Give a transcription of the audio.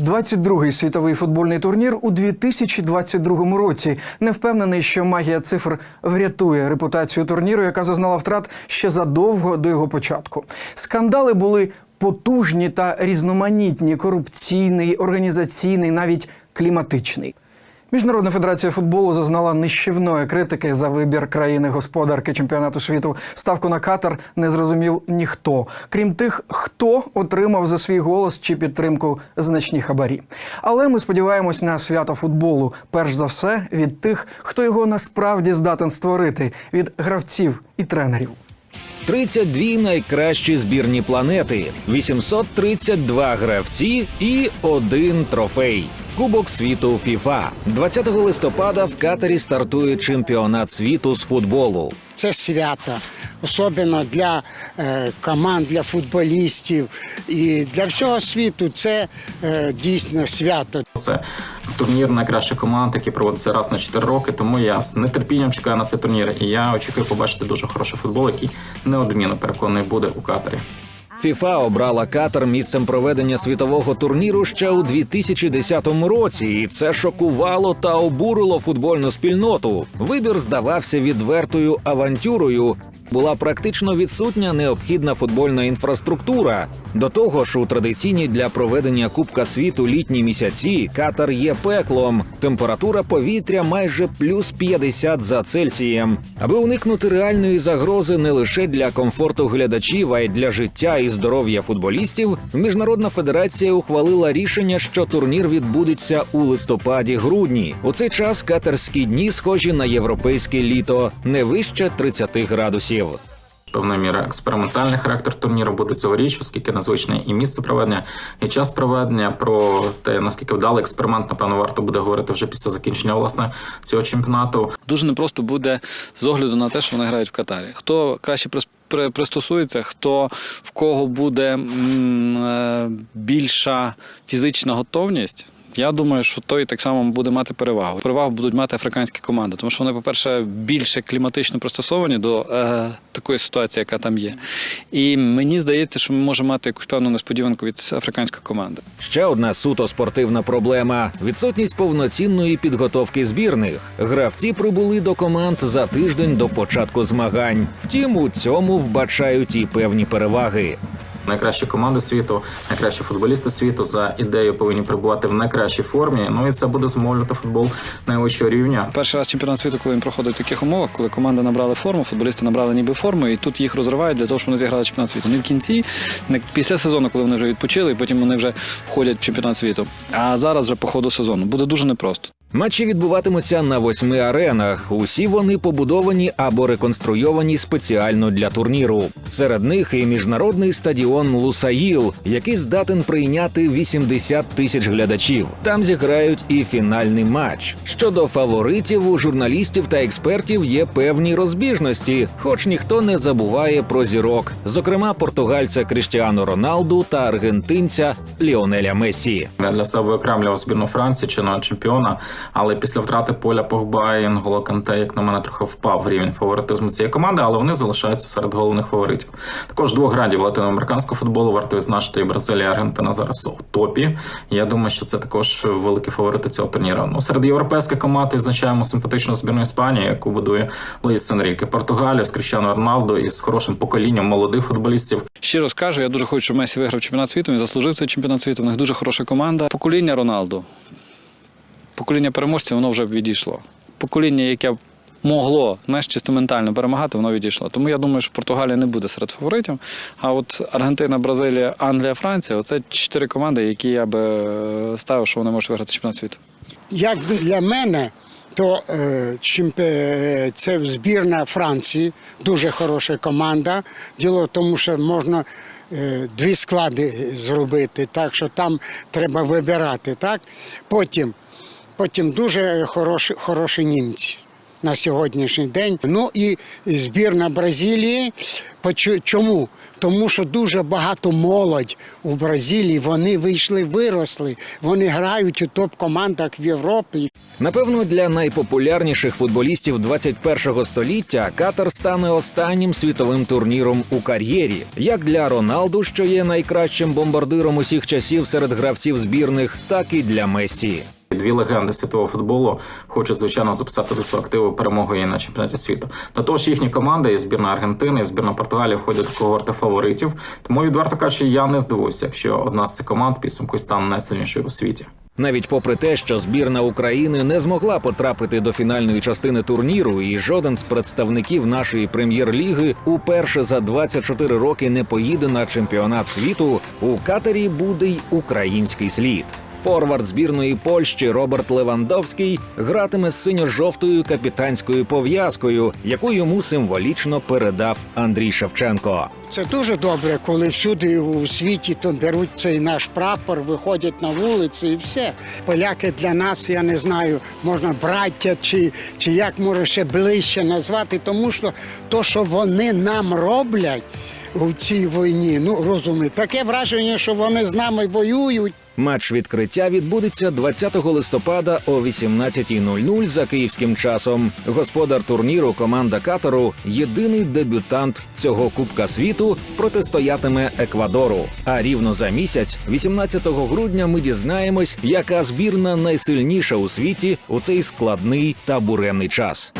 22-й світовий футбольний турнір у 2022 році. Не впевнений, що магія цифр врятує репутацію турніру, яка зазнала втрат ще задовго до його початку. Скандали були потужні та різноманітні: корупційний, організаційний, навіть кліматичний. Міжнародна федерація футболу зазнала нищівної критики за вибір країни господарки чемпіонату світу. Ставку на Катар не зрозумів ніхто, крім тих, хто отримав за свій голос чи підтримку значні хабарі. Але ми сподіваємось на свято футболу, перш за все від тих, хто його насправді здатен створити, від гравців і тренерів. 32 найкращі збірні планети, 832 гравці і один трофей. Кубок світу ФІФА. 20 листопада в Катарі стартує чемпіонат світу з футболу. Це свято, особливо для е, команд, для футболістів і для всього світу. Це е, дійсно свято. Це турнір найкращих команд, який проводиться раз на 4 роки. Тому я з нетерпінням чекаю на цей турнір. І я очікую побачити дуже хороший футбол, який неодмінно переконаний буде у Катарі. ФІФА обрала Катар місцем проведення світового турніру ще у 2010 році, і це шокувало та обурило футбольну спільноту. Вибір здавався відвертою авантюрою. Була практично відсутня необхідна футбольна інфраструктура. До того ж, у традиційні для проведення Кубка світу літні місяці Катар є пеклом. Температура повітря майже плюс 50 за Цельсієм. Аби уникнути реальної загрози не лише для комфорту глядачів, а й для життя і здоров'я футболістів, Міжнародна федерація ухвалила рішення, що турнір відбудеться у листопаді-грудні. У цей час катарські дні схожі на європейське літо, не вище 30 градусів. Певною мірою експериментальний характер турніру буде цьогоріч, оскільки незвичне і місце проведення, і час проведення. Про те, наскільки вдалий експеримент, напевно, варто буде говорити вже після закінчення власне цього чемпіонату. дуже непросто буде з огляду на те, що вони грають в Катарі. Хто краще прис- пристосується, хто в кого буде м, е, більша фізична готовність. Я думаю, що той так само буде мати перевагу. Перевагу будуть мати африканські команди, тому що вони, по-перше, більше кліматично пристосовані до е, такої ситуації, яка там є. І мені здається, що ми можемо мати якусь певну несподіванку від африканської команди. Ще одна суто спортивна проблема: відсутність повноцінної підготовки збірних. Гравці прибули до команд за тиждень до початку змагань. Втім, у цьому вбачають і певні переваги. Найкращі команди світу, найкращі футболісти світу за ідеєю повинні перебувати в найкращій формі. Ну і це буде змовлювати футбол найвищого рівня. Перший раз чемпіонат світу, коли він проходить в таких умовах, коли команди набрали форму, футболісти набрали ніби форму, і тут їх розривають для того, щоб вони зіграли чемпіонат світу. Не в кінці, не після сезону, коли вони вже відпочили, і потім вони вже входять в чемпіонат світу. А зараз вже по ходу сезону буде дуже непросто. Матчі відбуватимуться на восьми аренах. Усі вони побудовані або реконструйовані спеціально для турніру. Серед них і міжнародний стадіон Лусаїл, який здатен прийняти 80 тисяч глядачів. Там зіграють і фінальний матч. Щодо фаворитів, у журналістів та експертів є певні розбіжності, хоч ніхто не забуває про зірок, зокрема португальця Кріштіану Роналду та аргентинця Ліонеля Месі. Я для себе окремлював збірну Франції чи на чемпіона, але після втрати поля Погба і Нголо Канте, як на мене, трохи впав рівень фаворитизму цієї команди, але вони залишаються серед головних фаворитів. Також двох грандів латиноамериканського футболу варто відзначити і Бразилія, і Аргентина зараз у топі. Я думаю, що це також великі фаворити цього турніру. Ну серед європейських команд відзначаємо симпатичну збірну Іспанії, яку будує Луїс Енріке. Португалія з Кріщану і з хорошим поколінням молодих футболістів. Щиро скажу, я дуже хочу, щоб Месі виграв чемпіонат світу. Він заслужив цей чемпіонат світу. У них дуже хороша команда. Покоління Роналду, покоління переможців, воно вже відійшло. Покоління, яке могло знаєш, чисто ментально перемагати, воно відійшло. Тому я думаю, що Португалія не буде серед фаворитів. А от Аргентина, Бразилія, Англія, Франція оце чотири команди, які я би е, ставив, що вони можуть виграти чемпіонат світу. Як для мене, то е, чемпі- це збірна Франції, дуже хороша команда. Діло в тому, що можна е, дві склади зробити, так що там треба вибирати. Так? Потім, потім дуже хороші, хороші німці. на сьогоднішній день. Ну і збірна Бразилії. Чому? Тому що дуже багато молодь у Бразилії. Вони вийшли, виросли. Вони грають у топ-командах в Європі. Напевно, для найпопулярніших футболістів 21-го століття Катар стане останнім світовим турніром у кар'єрі, як для Роналду, що є найкращим бомбардиром усіх часів серед гравців збірних, так і для Мессі. Дві легенди світового футболу хочуть звичайно записати до свого активу перемогою на чемпіонаті світу. До того ж, їхні команди, і збірна Аргентини, і збірна Португалії входять до когорти фаворитів. Тому відверто кажучи, я не здивуюся, якщо одна з цих команд підсумку стане найсильнішою у світі. Навіть попри те, що збірна України не змогла потрапити до фінальної частини турніру, і жоден з представників нашої прем'єр-ліги уперше за 24 роки не поїде на чемпіонат світу, у Катарі буде й український слід. Форвард збірної Польщі Роберт Левандовський гратиме з синьо-жовтою капітанською пов'язкою, яку йому символічно передав Андрій Шевченко. Це дуже добре, коли всюди у світі то беруть цей наш прапор, виходять на вулиці і все. Поляки для нас, я не знаю, можна браття чи, чи як може ще ближче назвати, тому що то, що вони нам роблять у цій війні, ну розумієте, таке враження, що вони з нами воюють. Матч відкриття відбудеться 20 листопада о 18.00 за київським часом. Господар турніру команда Катару єдиний дебютант цього Кубка світу протистоятиме Еквадору. А рівно за місяць, 18 грудня, ми дізнаємось, яка збірна найсильніша у світі у цей складний та буремний час.